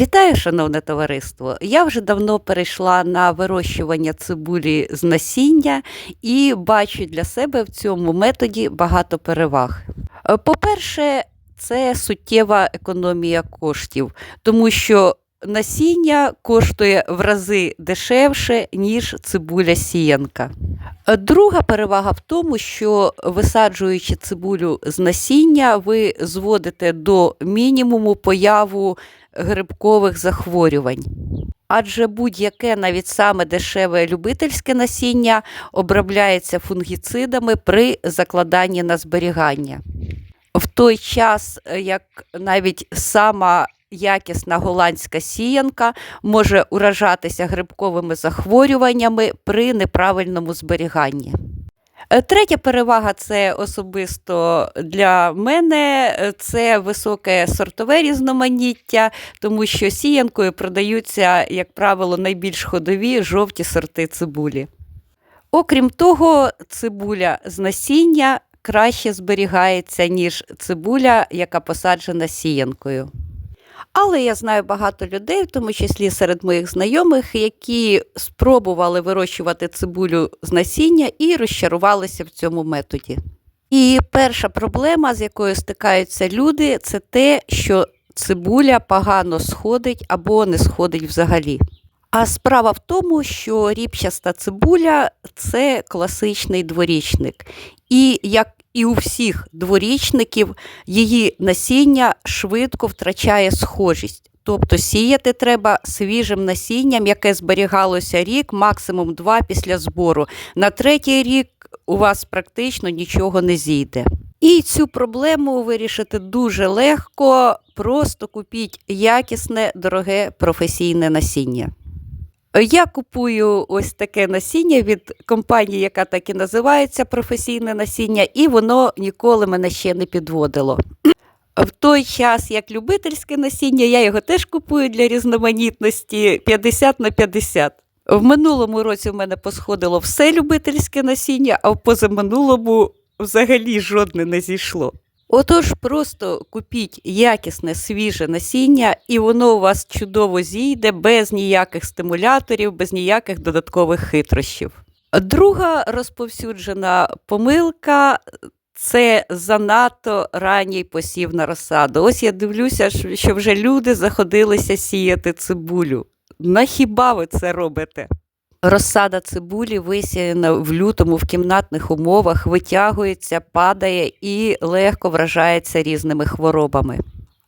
Вітаю, шановне товариство! Я вже давно перейшла на вирощування цибулі з насіння і бачу для себе в цьому методі багато переваг. Е, По-перше, це суттєва економія коштів, тому що насіння коштує в рази дешевше, ніж цибуля сіянка. Друга перевага в тому, що висаджуючи цибулю з насіння, ви зводите до мінімуму появу грибкових захворювань. Адже будь-яке, навіть саме дешеве любительське насіння обробляється фунгіцидами при закладанні на зберігання. В той час, як навіть сама якісна голландська сіянка може уражатися грибковими захворюваннями при неправильному зберіганні. Е, Третя перевага це особисто для мене е, це високе сортове різноманіття, тому що сіянкою продаються, як правило, найбільш ходові жовті сорти цибулі. Окрім того, цибуля з насіння краще зберігається, ніж цибуля, яка посаджена сіянкою. Але я знаю багато людей, в тому числі серед моїх знайомих, які спробували вирощувати цибулю з насіння і розчарувалися в цьому методі. І перша проблема, з якою стикаються люди, це те, що цибуля погано сходить або не сходить взагалі. А справа в тому, що ріпчаста цибуля це класичний дворічник. І як і у всіх дворічників, її насіння швидко втрачає схожість. Тобто сіяти треба свіжим насінням, яке зберігалося рік, максимум два після збору. На третій рік у вас практично нічого не зійде. І цю проблему вирішити дуже легко. Просто купіть якісне, дороге професійне насіння. Я купую ось таке насіння від компанії, яка так і називається професійне насіння, і воно ніколи мене ще не підводило. В той час, як любительське насіння, я його теж купую для різноманітності 50 на 50. В минулому році в мене посходило все любительське насіння, а в позаминулому взагалі жодне не зійшло. Отож, просто купіть якісне свіже насіння, і воно у вас чудово зійде без ніяких стимуляторів, без ніяких додаткових хитрощів. Друга розповсюджена помилка це занадто ранній посів на розсаду. Ось я дивлюся, що- вже люди заходилися сіяти цибулю. На хіба ви це робите? Розсада цибулі висіяна в лютому в кімнатних умовах, витягується, падає і легко вражається різними хворобами.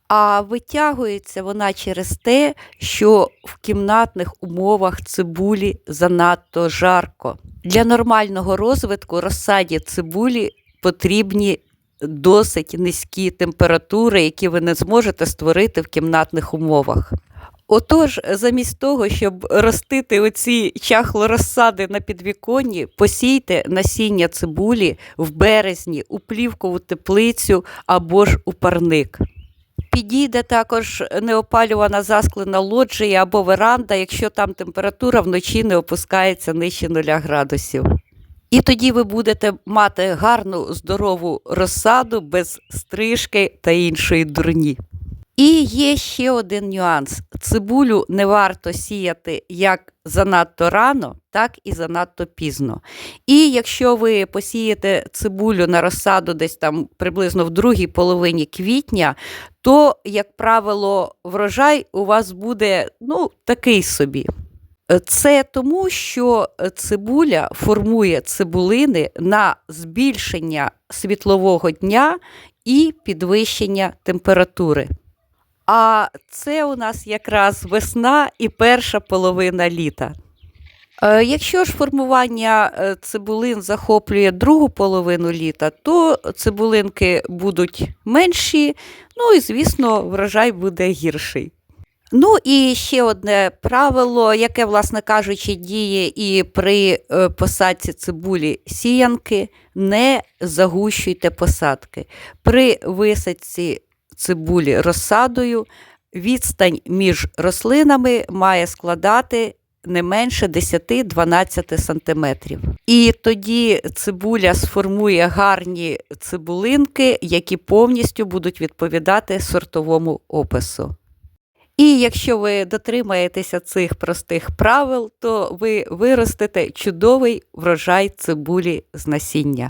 А витягується вона через те, що в кімнатних умовах цибулі занадто жарко. Для нормального розвитку розсаді цибулі потрібні досить низькі температури, які ви не зможете створити в кімнатних умовах. Отож, замість того, щоб ростити оці чахлорозсади на підвіконні, посійте насіння цибулі в березні у плівкову теплицю або ж у парник. Підійде також неопалювана засклена лоджія або веранда, якщо там температура вночі не опускається нижче 0 градусів. І тоді ви будете мати гарну здорову розсаду без стрижки та іншої дурні. І є ще один нюанс: цибулю не варто сіяти як занадто рано, так і занадто пізно. І якщо ви посієте цибулю на розсаду десь там приблизно в другій половині квітня, то, як правило, врожай у вас буде ну, такий собі. Це тому, що цибуля формує цибулини на збільшення світлового дня і підвищення температури. А це у нас якраз весна і перша половина літа. Е, Якщо ж формування е, цибулин захоплює другу половину літа, то цибулинки будуть менші, ну і, звісно, врожай буде гірший. Ну і ще одне правило, яке, власне кажучи, діє і при е, посадці цибулі сіянки, не загущуйте посадки. При висадці цибулі розсадою відстань між рослинами має складати не менше 10-12 сантиметрів. І тоді цибуля сформує гарні цибулинки, які повністю будуть відповідати сортовому опису. І якщо ви дотримаєтеся цих простих правил, то ви виростете чудовий врожай цибулі з насіння.